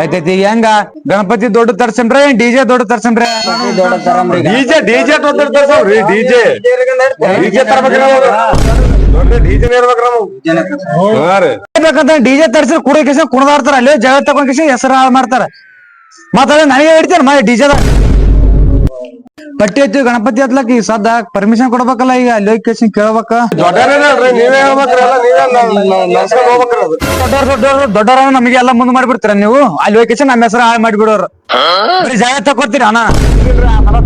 ಈಗ ಹೆಂಗ? ಗಣಪತಿ ದೊಡ್ಡ ತರ್ಸಂಬ್ರೆ ಡಿಜೆ ದೊಡ್ಡ ತರ್ಸನ್ರ? ಡಿಜೆ ಡಿಜೆ ದೊಡ್ಡ ತರ್ಸವ್ರಿ ಡಿಜೆ ಡಿಜೆ ತರ್ಬೇಕ್ರಿ ಡಿಜೆ ಡಿಜೆ ತರ್ಸಿ ಕುಡಿ ಕಿಸ ಕುಣದಾಡ್ತಾರ, ಅಲ್ಲೇ ಜಗ ತಗೊಂಡ್ ಹೆಸರು ಹಾಳು ಮಾಡ್ತಾರ. ಮತ್ತ ನನಗೆ ಹಿಡ್ತೇನೆ ಮಾ ಡಿಜೆದ ಪಟ್ಟಿ ಹಚ್ಚಿ ಗಣಪತಿ ಹತ್ಲಕ್ ಈಗ ಸದ್ದ ಪರ್ಮಿಷನ್ ಕೊಡ್ಬೇಕಲ್ಲ ಈಗ? ಅಲ್ಲಿ ಹೋಗಿ ಕೇಳ್ಬೇಕ ದೊಡ್ಡ ದೊಡ್ಡವ್ರ ದೊಡ್ಡವ್ರ ದೊಡ್ಡವ್ರ ನಮಗೆ ಎಲ್ಲ ಮುಂದ್ ಮಾಡ್ಬಿಡ್ತೀರ ನೀವು? ಅಲ್ಲಿ ಹೋಗಿ ಕಿಸ ನಮ್ಮ ಹೆಸರು ಹಾಳು ಮಾಡಿಬಿಡೋರು. ಬರೀ ಜಾಗ ತಕೊತೀರ ಅಣ್ಣ?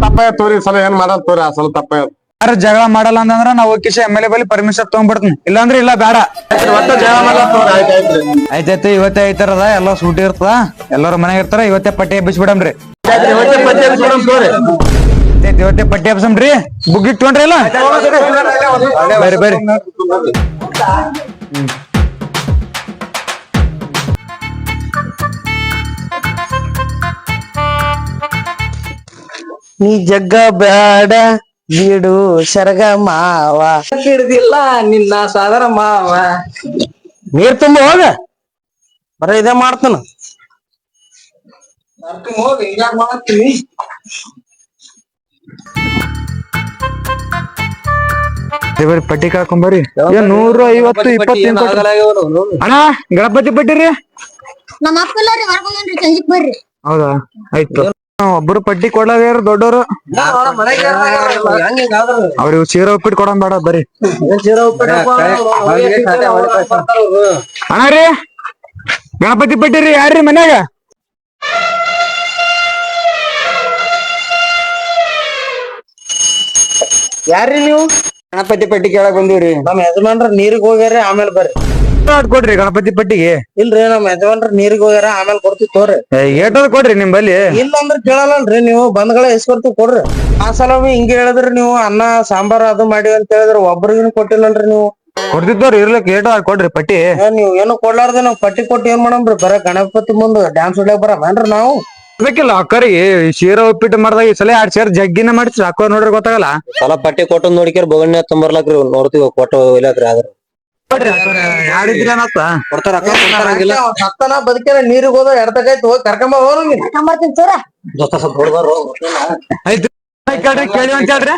ತಪ್ಪ ಆ ತೋರಿ ಸಲ ಏನ್ ಮಾಡಲ್ ತೋರಿ ಆ ಸಲ ತಪ್ಪಾಯ್ತು ಯಾರು ಜಗಳ ಮಾಡಲ್ಲ ಅಂತಂದ್ರ ನಾವು ಕಿಶ ಎಂ ಎಲ್ ಎ ಬಳಿ ಪರ್ಮಿಷನ್ ತಗೊಂಡ್ಬಿಡ್ತೀನಿ. ಇಲ್ಲಾಂದ್ರೆ ಇಲ್ಲ ಬೇಡ. ಆಯ್ತಾಯ್ತು ಇವತ್ತೇ ಐತಾರದ ಎಲ್ಲ ಸೂಟಿ ಇರ್ತದ. ಎಲ್ಲರೂ ಮನೆಗೆ ಇರ್ತಾರ ಇವತ್ತೇ ಪಟ್ಟಿ ಎಬ್ಬಿಸ್ಬಿಡಮ್ರಿ ಆಯ್ತಾಯ್ತು ಇವತ್ತೇ ಪಟ್ಟಿ ಎಬ್ಸಮ್ರಿ ಬುಕ್ ಇಟ್ಕೊಂಡ್ರಿ ಇಲ್ಲ ಬರ್ರಿ ಬರ್ರಿ. ನೀ ಜಗ್ಗ ಬೇಡ ಬಿಡು ಸರಗ ಮಾವ. ಹಿಡ್ದಿಲ್ಲ ನಿನ್ನ ಸಾದರ ಮಾವ. ನೀರ್ ತುಂಬ ಹೋಗ. ಬರ ಇದೇ ಮಾಡ್ತಾನ. ಬರ್ರಿ, ಬರ್ರಿ. ಪಟ್ಟಿ ಕಾಕೊಂಡ್ ಬರ್ರಿ ನೂರು ಐವತ್ತು ಇಪ್ಪತ್ತು ಅಣ್ಣ ಗಣಪತಿ ಪಟ್ಟಿ ರೀ? ನಮ್ಮ ಅಪ್ಪ ಎಲ್ಲಾರಿ ಹೊರಗೊಂಡ್ರಿ ಸಂಜಿಕ್ ಬರ್ರಿ. ಹೌದಾ? ಆಯ್ತು. ಒಬ್ರು ಪಟ್ಟಿ ಕೊಡ್ಲಾಗ್ಯಾರ ದೊಡ್ಡವರು ಅವ್ರಿಗೆ ಸೀರೆ ಉಪ್ಪಿಟ್ಟು ಕೊಡೋಣ ಬೇಡ ಬರ್ರಿ. ಅಣ್ಣ ರೀ ಗಣಪತಿ ಪಟ್ಟಿ ರೀ ಯಾರ್ರಿ ಮನ್ಯಾಗ? ಯಾರ್ರಿ ನೀವು ಗಣಪತಿ ಪಟ್ಟಿ ಕೇಳಕ್ ಬಂದಿವ್ರಿ ನಮ್ ಯಜಮಾನ್ರ ನೀರಿಗ್ ಹೋಗ್ಯಾರ ಆಮೇಲೆ ಬರ್ರಿ ಅದ್ ಕೊಡ್ರಿ ಗಣಪತಿ ಪಟ್ಟಿಗೆ ಇಲ್ರಿ ನಮ್ ಯಜಮಾನ್ರ ನೀರಿಗ್ ಹೋಗ್ಯಾರ ಆಮೇಲೆ ಕೊಡ್ತೀವಿ ತೋರಿ ಏಟದ್ ಕೊಡ್ರಿ ನಿಮ್ ಬಲ್ಲಿ ಇಲ್ಲ ಅಂದ್ರ ಕೇಳಲ್ಲಲ್ರಿ ನೀವು ಬಂದ್ಗಳ ಇಸ್ಕೊಡ್ತೀವಿ ಕೊಡ್ರಿ ಆ ಸಲ ಹಿಂಗ ಹೇಳಿದ್ರಿ ನೀವು ಅನ್ನ ಸಾಂಬಾರ್ ಅದು ಮಾಡಿ ಅಂತ ಹೇಳಿದ್ರ ಒಬ್ರಿಗೂ ಕೊಟ್ಟಿಲ್ಲಲ್ರಿ ನೀವು ಕೊಡ್ತಿದ್ದವ್ರಿ ಇರ್ಲಿಕ್ ಏಟ ಕೊಡ್ರಿ ಪಟ್ಟಿ ಏ, ನೀವ್ ಏನು ಕೊಡ್ಲಾರ್ದ ನಾವ್ ಪಟ್ಟಿ ಕೊಟ್ಟು ಏನ್ ಮಾಡಮ್ರಿ ಬರ ಗಣಪತಿ ಮುಂದ ಡ್ಯಾನ್ಸ್ ಹೊಡ್ಯಾಕ ಬರವೇನ್ರಿ ನಾವು ಬೇಕಿಲ್ಲ ಲಾಕರ್ ಶೇರ್ ಉಪ್ಪಿಟ್ಟು ಮಾಡ್ದಾಗ ಈ ಸಲ ಎರಡ್ ಸೇರ್ ಜಗ್ಗಿನ ಮಾಡಿಸಿ ಅಕ್ಕ ನೋಡ್ರಿ ಗೊತ್ತಾಗಲ್ಲ. ಸಲ ಪಟ್ಟಿ ಕೊಟ್ಟು ನೋಡಿಕೇರ್ ಬೊಗಣ್ಣ ತುಂಬರ್ಲಾಕ್ರಿ ನೋಡ್ತೀವಿ ಕೊಟ್ಟು ಇಲ್ಲಾಕ್ರಿ ಆದ್ರ. ಬದುಕಿನ ನೀರಿಗ್ ಹೋದ ಎಡ್ತಕೈತಿ ಹೋಗಿ ಕರ್ಕೊಂಬ ಹೋಗಿ ಕರ್ಕೊಂಬರ್ತೀನಿ ಸರ. ಆಯ್ತು. ಕೇಳ್ರಿ. ಕೇಳಿ ಅಂತ ಹೇಳ್ರಿ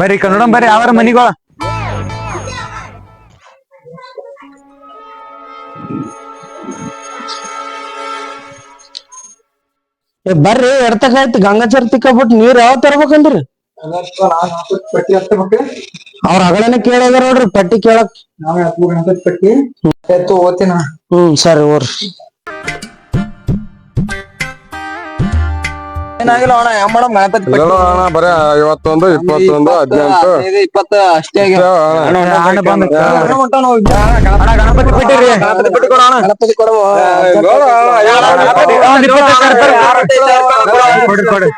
ಬರ್ರಿ ಕನ್ನಡ ಬರ್ರಿ ಅವರ ಮನಿಗಳ. ಏ, ಬರ್ರಿ ಆಯ್ತು. ಗಂಗಾಚರ್ ತಿಕ್ಕಬಿಟ್ಟು ನೀರ್ ಯಾವ ತರ್ಬೇಕಂದ್ರಿ? ಅವ್ರ ಹಗಳನೆ ಕೇಳಿದಾರ ನೋಡ್ರಿ ಪಟ್ಟಿ ಕೇಳಕ್. ಹ್ಮ್. ಸರಿ ಓರ್ರಿ ಏನಾಗಿಲ್ಲ ಅಣ್ಣ ಯಾವ ಮಾಡಮ್? ಗಣಪತಿ ಇಲ್ಲ ಅಣ್ಣ ಬರೀ ಐವತ್ತೊಂದು ಇಪ್ಪತ್ತೊಂದು ಹದಿನೆಂಟು. ಇಪ್ಪತ್ತ ಅಷ್ಟೇ ಬಂದ ಅಣ್ಣ ಗಣಪತಿ ಬಿಟ್ಟಿರಿ. ಗಣಪತಿ ಪಟ್ಟಿ ಗಣಪತಿ ಕೊಡುವ. ನೋಡು ಅಣ್ಣ, ಯಾರು ಗಣಪತಿ? ಒಂದ್ ಇಪ್ಪತ್ತೈದು ಸಾವಿರ ರೂಪಾಯಿ. ಕೊಡಿ ಕೊಡಿ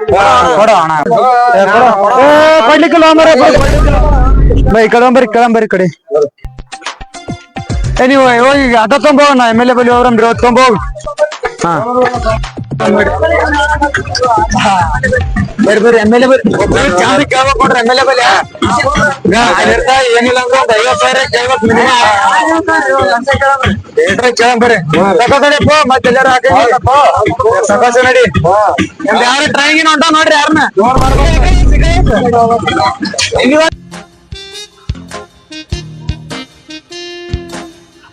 ಕೊಡು. ಅಣ್ಣ. ಏ, ಕೊಡು. ಏ, ಕೊಡ್ಲಿಕ್ಕಿಲ್ಲ ಮಾರ್ರೆ, ಕೊಡು. ಬೈ ಕಳಂಬರಿ ಕಳಂಬರಿ ಕಡೆ. ಏ ನೀವು ಹೋಗಿ ಅದ ತೊಂಬ ನಾ ಎಂ ಎಲ್ ಎ ಬಳಿ ಅವ್ರಂದ್ರೆ ಅವತ್ತು ತೊಂಬ ಹಾ. ಬರ್ರಿ ಬರ್ರಿ ಎಂ ಎಲ್ ಎ ಬರ್ರಿ ಚಾಂದಿ ಕೇಳ್ಬೇಕು ನೋಡ್ರಿ ಎಂ ಎಲ್ ಎ ಏನಿಲ್ಲ ಅಂದ್ರೆ ಒಂದ್ ಐವತ್ತು ಸಾವಿರ ಕೇಳ್ಬೇಕು ಏನ್ರ ಕೇಳಂಬರಿ ತಗೋತಡಿಪ್ಪ ಮತ್ತೆ ಎಲ್ಲಾರ ಹಾಕಂಗಿಲ್ಲಪ್ಪ ಸಕಾಸ ನಡಿ. ಯಾರು ಟ್ರೈನಿಂಗ್ ಹೊಂಟ ನೋಡ್ರಿ ಯಾರನ್ನ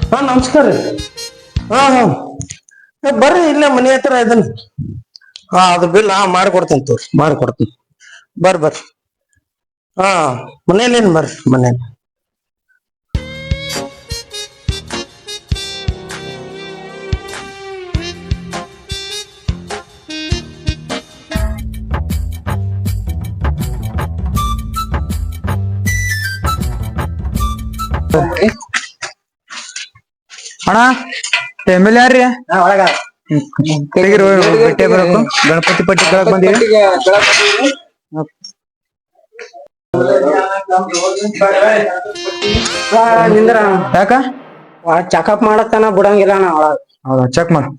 ಹಾ ನಮಸ್ಕಾರ ರೀ. ಹಾ ಹಾ. ಬರ್ರಿ ಇಲ್ಲೇ ಮನೆ ಹತ್ರ ಇದನ್. ಹಾ, ಅದು ಬಿಲ್, ಹಾ ಮಾಡ್ಕೊಡ್ತೀನಿ ತೋರಿ ಮಾಡ್ಕೊಡ್ತೀನಿ ಬರ್ರಿ ಬರ್ರಿ. ಹಾ ಮನೇಲೇನ್ ಬರ್ರಿ ಮನೇಲಿ ಅಣ್ಣ? ಎಂ ಎಲ್ ಯಾರ್ರಿ ತೆಗಿರಿ ಬಟ್ಟೆ ಬರಬೇಕು ಗಣಪತಿ ಪಟ್ಟಿ ಕೆಳಗ್ ಬಂದೀವಿ ನಿಂದ್ರ? ಯಾಕ? ಚೆಕಪ್ ಮಾಡತ್ತಾನ ಬಿಡಂಗಿಲ್ಲ ಅಣ್ಣ ಒಳಗ. ಹೌದಾ ಚೆಕ್ ಮಾಡು.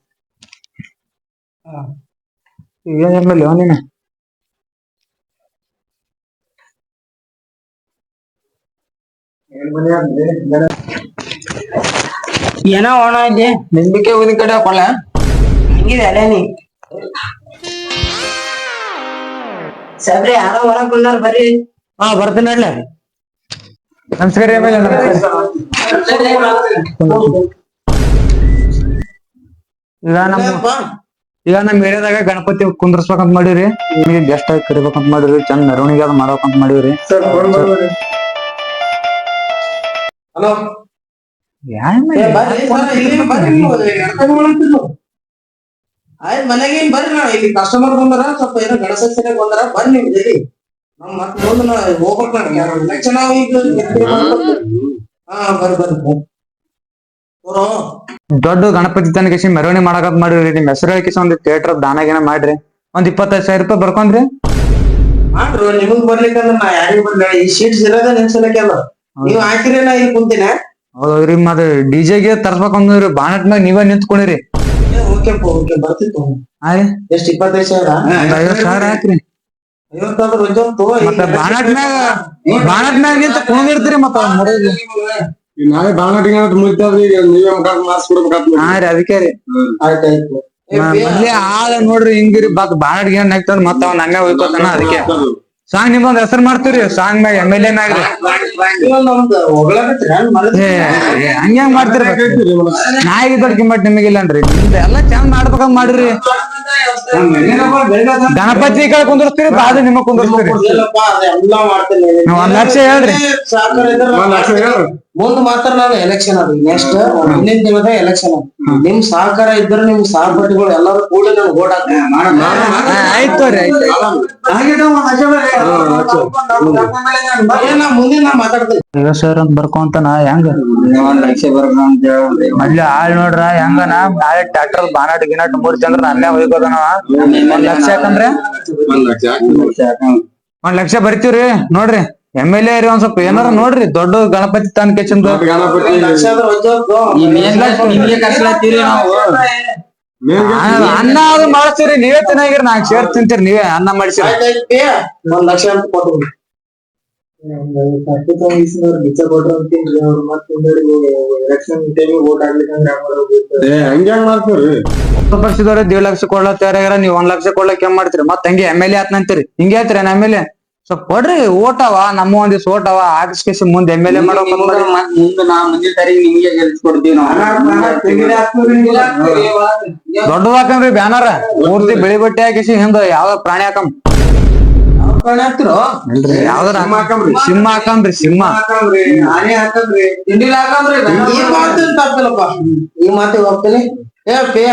ಏನ್ ಮನೆ ನೀನು? ಏನೋ ಒಣ ಇಲ್ಲಿ ನಿಂಬಿಕೆ ಊದಿನ ಕಡೆ ಹಾಕೊಳ್ಳ ಹಂಗಿದೆ ಅಲೆ ನೀ? ಸಬ್ರಿ ಯಾರೋ ಹೊರ ಕುಂದಾರ ಬರ್ರಿ. ಹಾ ಬರ್ತೀನಿ ನಡ್ಲೆ. ನಮಸ್ಕಾರ ಈಗ ನಮ್ಮ ಈಗ ನಮ್ ಏರಿಯಾದಾಗ ಗಣಪತಿ ಕುಂದ್ರಸ್ಬೇಕಂತ ಮಾಡಿವ್ರಿ. ನಿಮಗೆ ಗೆಸ್ಟ್ ಆಗಿ ಕರಿಬೇಕಂತ ಮಾಡಿವ್ರಿ. ಚಂದ ಮೆರವಣಿಗೆ ಅದ್ ಮಾಡ್ಬೇಕಂತ ಮಾಡಿವ್ರಿ. ಹಲೋ. ಆಯ್ತು ಮನೆಗೆ ಬರ್ರಿ ನಾ ಇಲ್ಲಿ ಕಸ್ಟಮರ್ ಬಂದಾರ ಸ್ವಲ್ಪ ಏನೋ ಗಣಸ ಸರಿಯಾಗಿ ಬಂದಾರ ಬರ್ರಿ ನೀವು ಜಲ್ದಿ. ನಮ್ ಮತ್ ಮುಂದೆ ನಾ ಹೋಗ್ಬೇಕು ನನಗೆ ಎಲೆಕ್ಷನ್ ಈಗ ಹಾ ಬರ್ರಿ. ಬರ್ರಿ ಬರೋ ದೊಡ್ಡ ಗಣಪತಿ ತನಕ ಮೆರವಣಿಗೆ ಮಾಡಕಂತ ಮಾಡಿರಿ ನಿಮ್ ಹೆಸರು ಹೇಳಿಕೆ ಒಂದ್ ಥಿಯೇಟರ್ ದಾನ ಗೀನ ಮಾಡ್ರಿ. ಒಂದ್ ಇಪ್ಪತ್ತೈದು ಸಾವಿರ ರೂಪಾಯಿ ಬರ್ಕೊಂಡ್ರಿ? ಮಾಡ್ರು ನಿಮಗ್ ಬರ್ಲಿಕ್ಕಂದ್ರ ನಾ ಯಾರಿಗೂ ಬರ್ಲಿಲ್ಲ ಈ ಶೀಟ್ ಇರೋದ ನಿಲ್ಸಲಕ್ಕೆ ಅಲ್ಲ. ನೀವ್ ಹಾಕಿರೇನ ಇಲ್ಲಿ ಕುಂತಿನ? ಹೌದ್ರಿ ಮತ್ ಡಿಜೆಗೆ ತರ್ಸ್ಬೇಕಂದ್ರಿ ಬಾನಟ್ ಮ್ಯಾಗ ನೀವೇ ನಿಂತ್ಕೊಂಡಿರಿ. ಓಕೆ ಓಕೆ ಬರ್ತಿತ್ತು ಆಯ್. ರೀ ಎಷ್ಟ್ ಇಪ್ಪತ್ತೈದು ಸಾವಿರ? ಒಂದ್ ಐವತ್ ಸಾವಿರ ಹಾಕ್ರಿ. ಐವತ್ತಾದ್ರು ಒಂದೊಂದು ಮತ್ತ ಬಾಣಟ್ ಮ್ಯಾಗ ಬಾಣಟ್ ಮ್ಯಾಗ ನಿಂತ ಕುಣಿದಿರ್ತೀರಿ ಮತ್ತ ಬಾಣಟಿಗೆ ಮುಗಿತಾವ್ರಿ ಈಗ ನೀವೇ ಹಾ ರೀ ಅದಕ್ಕೆ ರೀ. ಆಯ್ತಾಯ್ತು ಮೊದ್ಲೇ ಆಳ ನೋಡ್ರಿ ಹಿಂಗಿರಿ ಬಾತ್ ಬಾನಟ್ ಗಿನ ಹಾಕ್ತಾರ ಮತ್ತ ಅವ್ನ ಹಂಗ ಹೋಯ್ಕೋತಾನ ಅದಕ್ಕೆ. ಸಾಂಗ್ ನಿಮ್ದೊಂದ್ ಹೆಸರು ಮಾಡ್ತೀರಿ ಸಾಂಗ್ ಮ್ಯಾಗ ಎಂ ಎಲ್ ಎ ಏ, ಹಂಗ್ಯಾಂಗ್ ಮಾಡ್ತೀರಿ ನಾಯಿ ದೊಡ್ಡ ಕಿಮ್ಮಟ್ ನಿಮಗಿಲ್ಲನ್ರಿ. ನಿಮ್ದು ಎಲ್ಲಾ ಚಂದ ಮಾಡ್ಬೇಕಂಗ್ ಮಾಡ್ರಿ. ಗಣಪತಿ ಕಡೆ ಕುಂದಿರ್ತೀರಿ ಬಾದು ನಿಮಗ್ ಕುಂದಿರ್ತೀರಿ ಎಲ್ಲಾ ಮಾಡ್ತೇನೆ ನಾವ್ ಒಂದ್ ಲಕ್ಷ ಹೇಳ್ರಿ. ಮುಂದ್ ಮಾತ್ರ ನಾನು ಎಲೆಕ್ಷನ್ ಅದು. ನೆಕ್ಸ್ಟ್ ಮುಂದಿನ ದಿನದ ಎಲೆಕ್ಷನ್ ನಿಮ್ ಸಹಕಾರ ಇದ್ರೆ ನಿಮ್ ಸಹಪಾಠಿಗಳು ಎಲ್ಲರೂ ಕೂಡಿ ನಾನು ಓಟ್ ಮುಂದೆ ನಾ ಮಾತಾಡ್ತೀನಿ. ಸಾವಿರ ಅಂತ ಬರ್ಕೊಂತನ ಹೆಂಗ? ಒಂದ್ ಲಕ್ಷ ಬರ್ಬೇಕಂತ ಹೇಳ್ರಿ ಮೊದ್ಲೇ ಆಳ್ ನೋಡ್ರ ಹೆಂಗನ ನಾಳೆ ಟ್ರಾಕ್ಟರ್ ಬಾನಾಟ್ ಗಿನಾಟ್ ಮೂರ್ ಅಂದ್ರ ಅಲ್ಲೇ ಹೋಗೋದನ ಒಂದ್ ಲಕ್ಷ ಯಾಕಂದ್ರೆ ಒಂದ್ ಲಕ್ಷ ಹಾಕಿ. ಒಂದ್ ಲಕ್ಷ ಬರ್ತೀವ್ರಿ ನೋಡ್ರಿ. ಎಂ ಎಲ್ ಎ ರೀ ಒಂದ್ ಸ್ವಲ್ಪ ಏನಾರ ನೋಡ್ರಿ ದೊಡ್ಡ ಗಣಪತಿ ತನ್ ಕೆಚ್ಚಿಂದ. ಅನ್ನ ಅದು ಮಾಡಿಸ್ತೀರಿ ನೀವೇ ತಿನ್ನಾಗಿರಿ ನಾಕ್ ಸೇರ್ ತಿಂತೀರಿ ನೀವೇ ಅನ್ನ ಮಾಡಿಸಿರಿ ಒಂದ್ ಲಕ್ಷ ಅಂತ ಕೊಟ್ಟು ದೇಡ್ ಲಕ್ಷ ಕೊಡ್ಲಕ್ ತಯಾರಾಗ್ಯಾರ ನೀವ್ ಒಂದ್ ಲಕ್ಷ ಕೊಡ್ಲಕ್ ಏನ್ ಮಾಡ್ತೀರಿ. ಮತ್ ಹಂಗೆ ಎಂ ಎಲ್ ಎ ಆತ್ನಂತೀರಿ. ಹಿಂಗೆ ಆತ್ರಿ ಎಂ ಎಲ್ ಎ ಸ್ವಲ್ಪ ಕೊಡ್ರಿ ಓಟವ ನಮ್ಮ ಒಂದಿವ್ಸ ಓಟವ ಹಾಕಿಸ್ಕೇಸಿ ಮುಂದೆ ಎಂ ಎಲ್ ಎ ಮಾಡೋ ಮುಂದೆ ನಾ ಮುಂದಿನ ತಾರೀಕು ನಿಮ್ಗೆ ಗೆಲ್ಸ್ಕೊಡ್ತೀವಿ ನಾವು. ದೊಡ್ಡದ ಹಾಕಂದ್ರಿ ಬ್ಯಾನರ್. ಪೂರ್ತಿ ಬಿಳಿ ಬಟ್ಟೆ ಹಾಕಿಸಿ ಹಿಂದ ಯಾವ ಪ್ರಾಣಿ ಹಾಕಂ. ಯಾವ್ದಾರ ಸಿಂಹ ಹಾಕಂದ್ರಿ ಸಿಂಹ ಈ ಮಾತಿನ ತಪ್ಪಿಲ್ಲಪ್ಪ. ಈ ಮಾತಿಗೆ ಹೋಗ್ತೀನಿ. ಏ ಪೇ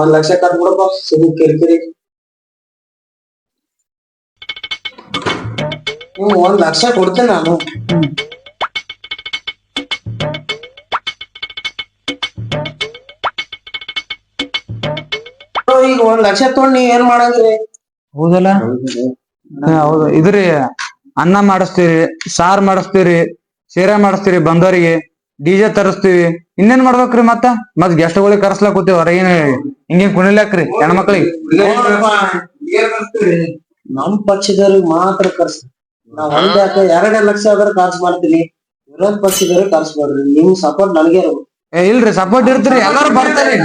ಒಂದ್ ಲಕ್ಷ ಕಟ್ ಬಿಡಪ್ಪ ಸುಮ್ ಕಿರಿಕಿರಿ. ಹ್ಮ್ ಒಂದ್ ಲಕ್ಷ ಕೊಡ್ತೇನೆ ನಾನು. ಈಗ ಒಂದ್ ಲಕ್ಷ ತೊಗೊಂಡ್ ನೀವ್ ಏನ್ ಮಾಡಂಗ್ರಿ? ಹೌದಲ್ಲ? ಹಾ, ಹೌದು. ಇದ್ರಿ ಅನ್ನ ಮಾಡಿಸ್ತೀರಿ ಸಾರ್ ಮಾಡಿಸ್ತೀರಿ ಸೀರೆ ಮಾಡಿಸ್ತೀರಿ ಬಂದವರಿಗೆ ಡಿಜೆ ತರಿಸ್ತೀವಿ. ಇನ್ನೇನ್ ಮಾಡ್ಬೇಕ್ರಿ ಮತ್ತ? ಮತ್ ಗೆಸ್ಟ್ಗಳಿಗೆ ಕರ್ಸ್ಲಾಕ್ ಕೂತೀವಿ ಹೊರಗಿನ ಹಿಂಗೇನ್ ಕುಣಿಲಾಕ್ರಿ ಹೆಣ್ಮಕ್ಳಿಗೆ? ನಮ್ ಪಕ್ಷದವ್ರಿಗೆ ಮಾತ್ರ ಕರ್ಸ ನಾವ್ ಒಂದ್ ಯಾಕೆ ಎರಡ್ ಲಕ್ಷ ಆದ್ರೆ ಖರ್ಚು ಮಾಡ್ತೀನಿ. ವಿರೋಧ ಪಕ್ಷದವ್ರು ಖರ್ಚು ಮಾಡ್ರಿ. ನಿಮ್ ಸಪೋರ್ಟ್ ನನಗೆ ಇರ್ಬೇಕು. ಏ ಇಲ್ರಿ ಸಪೋರ್ಟ್ ಇರ್ತೀರಿ. ಎಲ್ಲಾರು ಬರ್ತಾರಿ.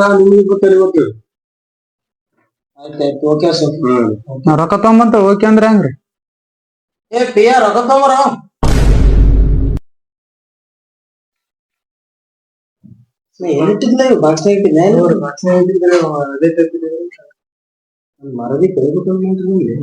ನಾನು ನಿಮ್ಗೆ ಗೊತ್ತಿಲ್ಲ ಇವತ್ತು ಆಯ್ತಾಯ್ತು ಓಕೆ ಸರ್ ಹ್ಮ್. ನಾವ್ ರೊಕ್ಕ ತಗೊಂಬಂತ ಓಕೆ ಅಂದ್ರ ಹೆಂಗ್ರಿ? ಏ ಪಿಯ ರೊಕ್ಕ ತಗೊಂಬರ. ಎಲ್ಲಿಟ್ಟಿದ್ಲ ಬಾಕ್ಸ್ ಐತಿ ಮರದಿ ಕೈಬಿಟ್ಟು ನಿಮ್ಗೆ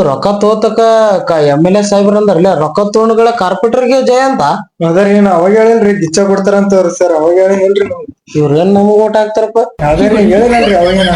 ರೊಕ್ಕ ತೋತಕ ಎಂ ಎಲ್ ಎ ಸಾಹೇಬ್ರ ಅಂದ್ರಲ್ಲ ರೊಕ್ಕ ತೋಣಗಳ ಕಾರ್ಪೊರೇಟರ್ಗೆ ಜಯ ಅಂತ? ಅದರ ಏನ್ ಅವಾಗ ಹೇಳಿಲ್ರಿ ಗಿಚ್ಚ ಕೊಡ್ತಾರಂತ ಸರ್ ಅವಾಗ ಹೇಳಿಲ್ರಿ ಇವ್ರೇನ್ ನಮಗ್ ಓಟ್ ಹಾಕ್ತಾರಪ್ಪ? ಅದೇ ಹೇಳಿ ಅವಾಗೇನ.